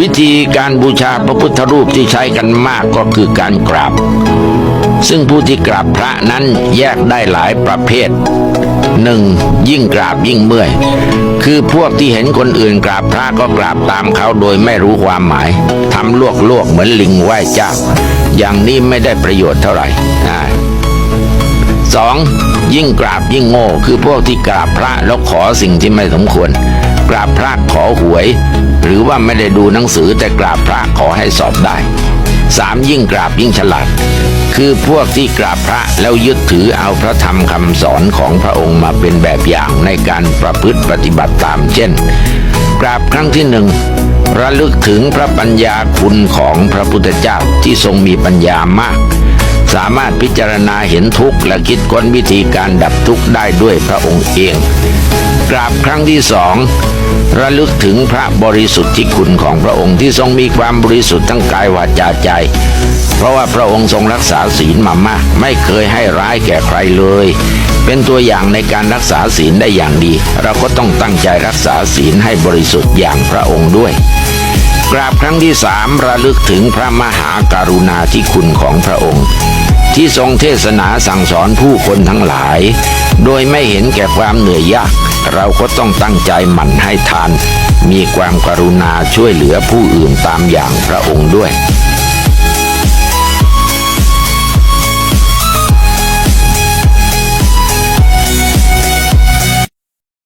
วิธีการบูชาพระพุทธรูปที่ใช้กันมากก็คือการกราบ ซึ่งผู้ที่กราบพระนั้นแยกได้หลายประเภทหนึ่งยิ่งกราบยิ่งเมื่อย คือพวกที่เห็นคนอื่นกราบพระก็กราบตามเขาโดยไม่รู้ความหมายทำลวกลวกเหมือนลิงไหว้เจ้า อย่างนี้ไม่ได้ประโยชน์เท่าไหร่สองยิ่งกราบยิ่งโง่ คือพวกที่กราบพระแล้วขอสิ่งที่ไม่สมควร กราบพระขอหวย หรือว่าไม่ได้ดูหนังสือแต่กราบพระขอให้สอบได้สามยิ่งกราบยิ่งฉลาด คือพวกที่กราบพระแล้วยึดถือเอาพระธรรมคำสอนของพระองค์มาเป็นแบบอย่างในการประพฤติปฏิบัติตามเช่น กราบครั้งที่หนึ่งระลึกถึงพระปัญญาคุณของพระพุทธเจ้าที่ทรงมีปัญญามาก สามารถพิจารณาเห็นทุกข์และคิดค้นวิธีการดับทุกข์ได้ด้วยพระองค์เอง กราบครั้งที่สอง ระลึกถึงพระบริสุทธิ์ที่คุณของพระองค์ที่ทรงมีความบริสุทธิ์ทั้งกายวาจาใจ เพราะว่าพระองค์ทรงรักษาศีลมามากไม่เคยให้ร้ายแก่ใครเลย เป็นตัวอย่างในการรักษาศีลได้อย่างดี เราก็ต้องตั้งใจรักษาศีลให้บริสุทธิ์อย่างพระองค์ด้วยกราบครั้งที่สามระลึกถึงพระมหาการุณาธิคุณของพระองค์ ที่ทรงเทศนาสั่งสอนผู้คนทั้งหลาย โดยไม่เห็นแก่ความเหนื่อยยาก เราก็ต้องตั้งใจหมั่นให้ทาน มีความกรุณาช่วยเหลือผู้อื่นตามอย่างพระองค์ด้วย